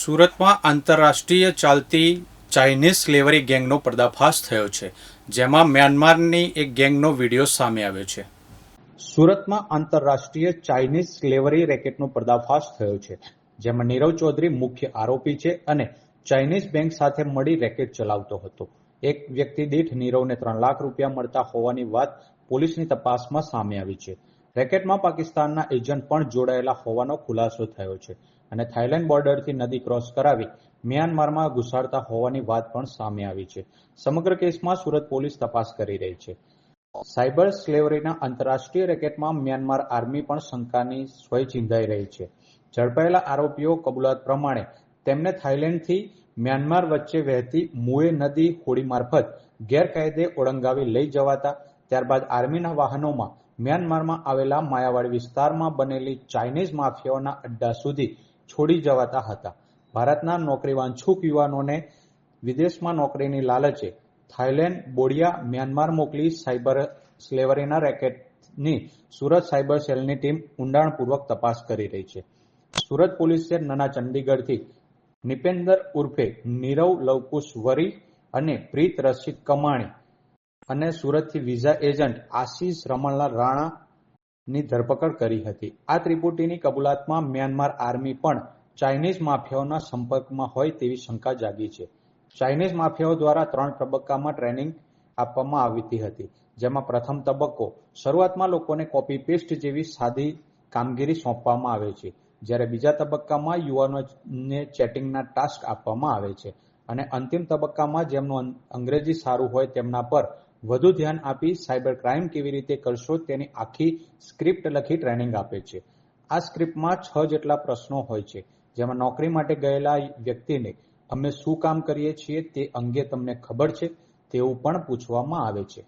સુરતમાં આંતરરાષ્ટ્રીય ચાલતી ચાઇનીઝ સ્લેવરી ગેંગનો પર્દાફાશ થયો છે, જેમાં મ્યાનમારની એક ગેંગનો વીડિયો સામે આવ્યો છે. સુરતમાં આંતરરાષ્ટ્રીય ચાઇનીઝ સ્લેવરી રેકેટનો પર્દાફાશ થયો છે, જેમાં નીરવ ચૌધરી મુખ્ય આરોપી છે અને ચાઇનીઝ બેંક સાથે મળી રેકેટ ચલાવતો હતો. એક વ્યક્તિ દીઠ નીરવને ત્રણ લાખ રૂપિયા મળતા હોવાની વાત પોલીસની તપાસમાં સામે આવી છે. રેકેટમાં પાકિસ્તાનના એજન્ટ પણ જોડાયેલા હોવાનો ખુલાસો થયો છે અને થાઇલેન્ડ બોર્ડરથી નદી ક્રોસ કરાવી મ્યાનમારમાં ઘુસાડતા હોવાની વાત પણ સામે આવી છે. સમગ્ર કેસમાં સુરત પોલીસ તપાસ કરી રહી છે. સાયબર સ્લેવરીના આંતરરાષ્ટ્રીય રેકેટમાં મ્યાનમાર આર્મી પણ શંકાની સ્વય ચિંધાઈ રહી છે. ઝડપાયેલા આરોપીઓ કબૂલાત પ્રમાણે તેમને થાઇલેન્ડથી મ્યાનમાર વચ્ચે વહેતી મુએ નદી હોડી મારફત ગેરકાયદે ઓળંગાવી લઈ જવાતા ત્યારબાદ આર્મીના વાહનોમાં મ્યાનમારમાં આવેલા માયાવાડી વિસ્તારમાં બનેલી ચાઇનીઝ માફિયાઓના અડ્ડા સુધી છોડી જવાતા હતા. ભારતના નોકરીવાંછુક યુવાનોને વિદેશમાં નોકરીની લાલચે થાઇલેન્ડ, બોડિયા, મ્યાનમાર મોકલી સાયબર સ્લેવરીના રેકેટની સુરત સાયબર સેલની ટીમ ઊંડાણપૂર્વક તપાસ કરી રહી છે. સુરત પોલીસે નાના ચંદીગઢથી નિપેન્દર ઉર્ફે નીરવ લવકુશ વરી અને પ્રીત રસિક કમાણી અને સુરતથી વિઝા એજન્ટ આશીષ રમણલાલ રાણાની ધરપકડ કરી હતી. આ ત્રિપુટીની કબૂલાતમાં મ્યાનમાર આર્મી પણ ચાઇનીઝ માફિયાઓના સંપર્કમાં હોય તેવી શંકા જાગી છે. ચાઇનીઝ માફિયાઓ દ્વારા ત્રણ તબક્કામાં ટ્રેનિંગ આપવામાં આવતી હતી, જેમાં પ્રથમ તબક્કો શરૂઆતમાં લોકોને કોપી પેસ્ટ જેવી સાદી કામગીરી સોંપવામાં આવે છે, જ્યારે બીજા તબક્કામાં યુવાનોને ચેટિંગના ટાસ્ક આપવામાં આવે છે અને અંતિમ તબક્કામાં જેમનું અંગ્રેજી સારું હોય તેમના પર વધુ ધ્યાન આપી સાયબર ક્રાઇમ કેવી રીતે કરશો તેની આખી સ્ક્રિપ્ટ લખી ટ્રેનિંગ આપે છે. આ સ્ક્રિપ્ટમાં છ જેટલા પ્રશ્નો હોય છે, જેમાં નોકરી માટે ગયેલા વ્યક્તિને અમે શું કામ કરીએ છીએ તે અંગે તમને ખબર છે તેવું પણ પૂછવામાં આવે છે.